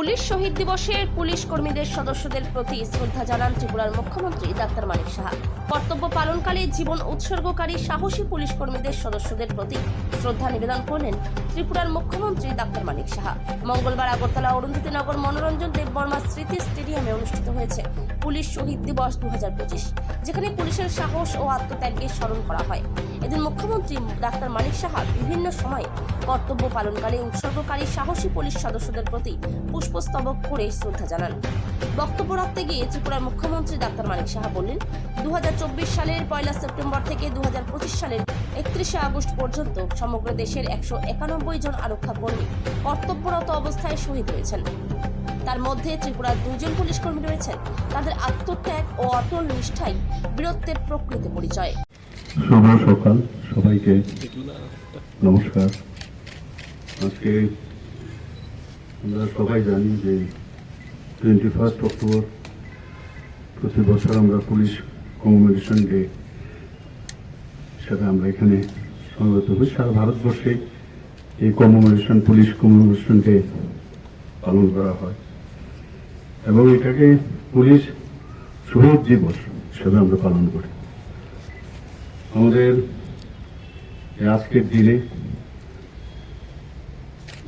Police শহীদ দিবসের police কর্মীদের সদস্যদের প্রতি শ্রদ্ধা জানান ত্রিপুরার মুখ্যমন্ত্রী ডাক্তার মানিক সাহা। কর্তব্য পালনকালে জীবন উৎসর্গকারী সাহসী পুলিশ কর্মীদের সদস্যদের প্রতি শ্রদ্ধা নিবেদন করলেন ত্রিপুরার মুখ্যমন্ত্রী ডাক্তার মানিক সাহা। মঙ্গলবার আগরতলা অরুন্ধতিনগর মনোরঞ্জন দেববর্মা স্মৃতি স্টেডিয়ামে অনুষ্ঠিত হয়েছে পুলিশ শহীদ দিবস দু হাজার পঁচিশ, যেখানে পুলিশের সাহস ও আত্মত্যাগকে স্মরণ করা হয়। এদিন মুখ্যমন্ত্রী ডাক্তার মানিক সাহা বিভিন্ন সময়ে কর্তব্য পালনকালে উৎসর্গকারী সাহসী পুলিশ সদস্যদের প্রতি পুষ্পস্তবক করে শ্রদ্ধা জানান। বক্তব্য রাখতে গিয়ে ত্রিপুরার মুখ্যমন্ত্রী ডাক্তার মানিক সাহা বললেন দু সালের পয়লা সেপ্টেম্বর থেকে দু সালের একত্রিশে আগস্ট পর্যন্ত সমগ্র দেশের একশো একানব্বই জন আরক্ষা কর্মী কর্তব্যরত অবস্থায় শহীদ হয়েছেন। তার মধ্যে ত্রিপুরার দুজন পুলিশ কর্মী রয়েছেন। তাদের আত্মত্যাগ ও অটল নিষ্ঠাই বীরত্বের প্রকৃত পরিচয়। সকাল, সবাইকে নমস্কার। আজকে আমরা সবাই জানি যে টোয়েন্টি ফার্স্ট অক্টোবর প্রতি বছর আমরা পুলিশ কমেমোরেশন ডে হিসাবে আমরা এখানে সমবেত হই। সারা ভারতবর্ষে এই কমেমোরেশন পুলিশ কমেমোরেশন ডে পালন করা হয়। এবং এটাকে পুলিশ শহীদ দিবস হিসাবে আমরা পালন করি। আমাদের আজকের দিনে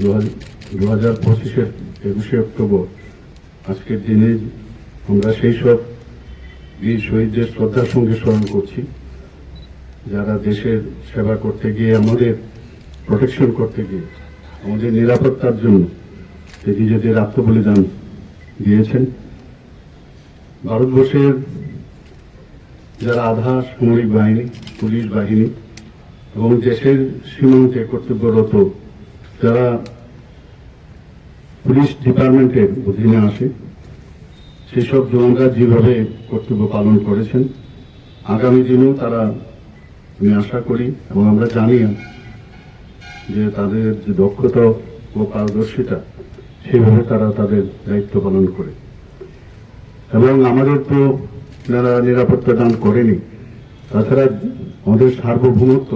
দু হাজার হাজার পঁচিশের একুশে অক্টোবর, আজকের দিনে আমরা সেই সব বীর শহীদদের শ্রদ্ধার সঙ্গে স্মরণ করছি। যারা দেশের সেবা করতে গিয়ে, আমাদের প্রোটেকশন করতে গিয়ে, আমাদের নিরাপত্তার জন্য নিজেদের আত্মবলিদান দিয়েছেন। ভারতবর্ষের যারা আধা সামরিক বাহিনী, পুলিশ বাহিনী এবং দেশের সীমান্তে কর্তব্যরত যারা পুলিশ ডিপার্টমেন্টের অধীনে আসে। সেসব জওয়ানরা যেভাবে কর্তব্য পালন করেছেন, আগামী দিনেও তারা আমি আশা করি এবং আমরা জানি যে তাদের যে দক্ষতা ও পারদর্শিতা, সেভাবে তারা তাদের দায়িত্ব পালন করে। এবং আমাদের তো যারা নিরাপত্তা দান করেনি, তাছাড়া আমাদের সার্বভৌমত্ব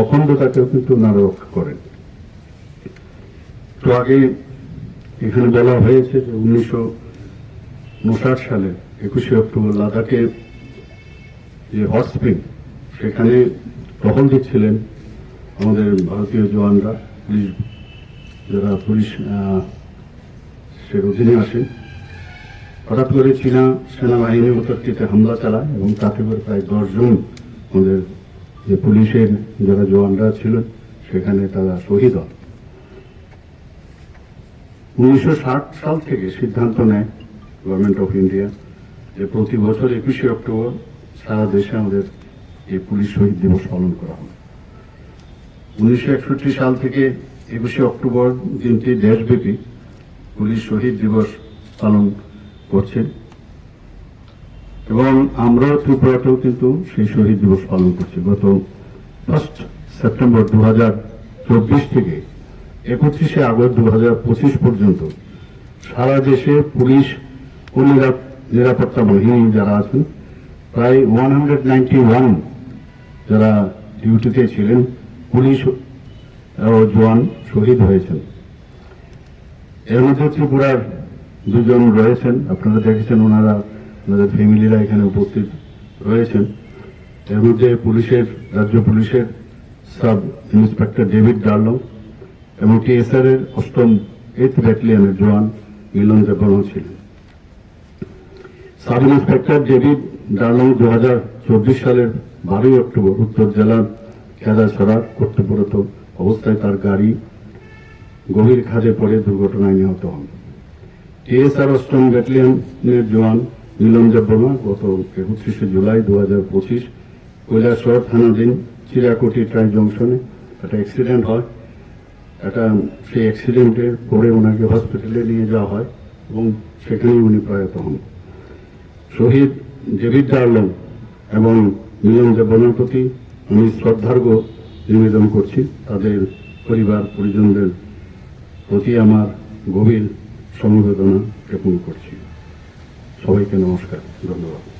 অখণ্ডতাকেও কিন্তু ওনারা রক্ষা করেন। তো আগে এখানে বলা হয়েছে যে উনিশশো উনষাট সালে একুশে অক্টোবর লাদাখে যে হট স্প্রিং সেখানে টহল দিচ্ছিলেন আমাদের ভারতীয় জওয়ানরা পুলিশ যারা পুলিশ আহ, সে অধীনে আসেন। হঠাৎ করে চীনা সেনাবাহিনী উত্তরটিতে হামলা চালায় এবং তাতে করে প্রায় দশজন আমাদের যে পুলিশের যারা জওয়ানরা ছিলেন সেখানে তারা শহীদ হন। উনিশশো ষাট সাল থেকে সিদ্ধান্ত নেয় গভর্নমেন্ট অফ ইন্ডিয়া যে প্রতি বছর একুশে অক্টোবর সারা দেশে আমাদের এই পুলিশ শহীদ দিবস পালন করা হবে। উনিশশো একষট্টি সাল থেকে একুশে অক্টোবর দিনটি দেশব্যাপী পুলিশ শহীদ দিবস পালন করছেন এবং আমরাও ত্রিপুরাতেও কিন্তু সেই শহীদ দিবস পালন করছি। গত ফার্স্ট সেপ্টেম্বর দু থেকে একত্রিশে আগস্ট দু পঁচিশ পর্যন্ত সারা দেশে পুলিশ ও নিরাপত্তা বাহিনী যারা আছেন প্রায় ওয়ান হান্ড্রেড নাইনটি ওয়ান যারা ডিউটিতে ছিলেন, পুলিশ ও জওয়ান শহীদ হয়েছেন। এর মধ্যে ত্রিপুরার দুজন রয়েছেন, আপনারা দেখেছেন ওনারা, ওনাদের ফ্যামিলিরা এখানে উপস্থিত রয়েছেন। এর মধ্যে পুলিশের, রাজ্য পুলিশের সাব, ইন্সপেক্টর ডেভিড ডার্লং এবং টিএসআর এর অষ্টম এইথ ব্যাটালিয়নের জওয়ান মিলন দেববর্মা ছিলেন। সাব ইন্সপেক্টর ডেভিড ডার্লং দু হাজার চব্বিশ সালের বারোই অক্টোবর উত্তর জেলার খেদাছড়ার কর্তব্যরত অবস্থায় তার গাড়ি গভীর খাদে পড়ে দুর্ঘটনায় নিহত হন। টিএসআর অষ্টম ব্যাটালিয়নের জওয়ান মিলন দেববর্মা গত একত্রিশে জুলাই দু হাজার পঁচিশ কৈলাসহর থানাধীন চিরাকুটি ট্রাই জংশনে একটা অ্যাক্সিডেন্ট হয়। একটা সেই অ্যাক্সিডেন্টে পড়ে ওনাকে হসপিটালে নিয়ে যাওয়া হয় এবং সেখানেই উনি প্রয়াত হন। শহীদ ডেভিড ডার্লং এবং মিলন দেববর্মার প্রতি আমি শ্রদ্ধার্ঘ নিবেদন করছি। তাদের পরিবার, পরিজনদের প্রতি আমার গভীর সমবেদনা জ্ঞাপন করছি। সবাইকে নমস্কার, ধন্যবাদ।